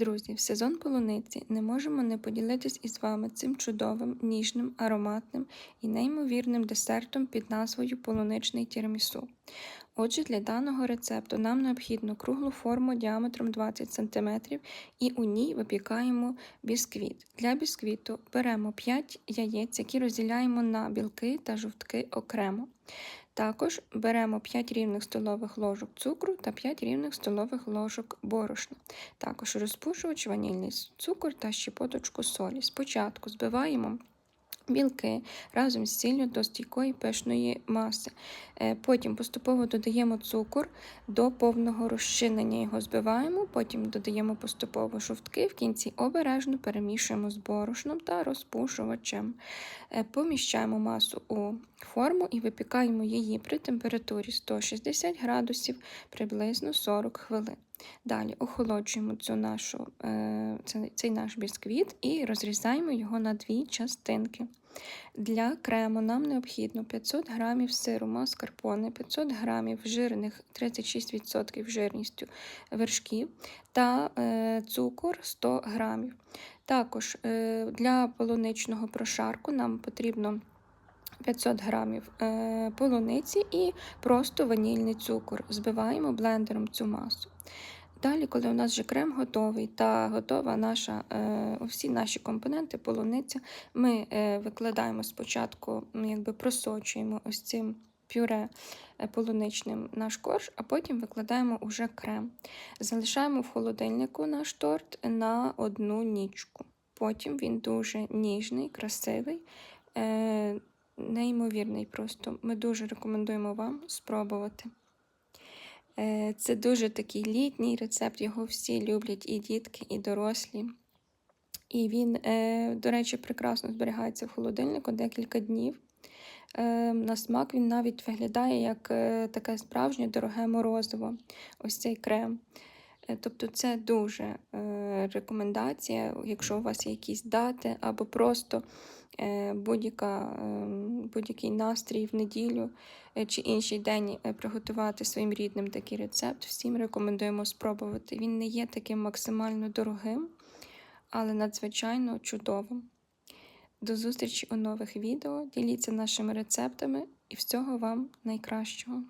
Друзі, в сезон полуниці не можемо не поділитись із вами цим чудовим, ніжним, ароматним і неймовірним десертом під назвою полуничний тірамісу. Отже, для даного рецепту нам необхідно круглу форму діаметром 20 см і у ній випікаємо бісквіт. Для бісквіту беремо 5 яєць, які розділяємо на білки та жовтки окремо. Також беремо 5 рівних столових ложок цукру та 5 рівних столових ложок борошна. Також розпушувач, ванільний цукор та щепоточку солі. Спочатку збиваємо білки разом з сіллю до стійкої пишної маси. Е, потім поступово додаємо цукор до повного розчинення його збиваємо, потім додаємо поступово жовтки, в кінці обережно перемішуємо з борошном та розпушувачем. Е, поміщаємо масу у форму і випікаємо її при температурі 160 градусів приблизно 40 хвилин. Далі охолоджуємо цю нашу, е, цей наш бісквіт і розрізаємо його на дві частинки. Для крему нам необхідно 500 г сиру маскарпоне, 500 г жирних 36% жирністю вершків та е, цукор 100 г. Також е, для полуничного прошарку нам потрібно 500 г е, полуниці і просто ванільний цукор. Збиваємо блендером цю масу. Далі, коли у нас вже крем готовий та готова наша, е, всі наші компоненти, полуниця, ми е, викладаємо спочатку, якби просочуємо ось цим пюре полуничним наш корж, а потім викладаємо уже крем. Залишаємо в холодильнику наш торт на одну нічку. Потім він дуже ніжний, красивий, неймовірний. Просто ми дуже рекомендуємо вам спробувати. Е, це дуже такий літній рецепт, його всі люблять і дітки, і дорослі. І він, е, до речі, прекрасно зберігається в холодильнику декілька днів. Е, на смак він навіть виглядає як таке справжнє дороге морозиво, ось цей крем. Тобто це дуже рекомендація, якщо у вас є якісь дати, або просто Е, ем, будь-який настрій в неділю е, чи інший день е, приготувати своїм рідним такий рецепт. Всім рекомендуємо спробувати. Він не є таким максимально дорогим, але надзвичайно чудовим. До зустрічі у нових відео. Діліться нашими рецептами і всього вам найкращого!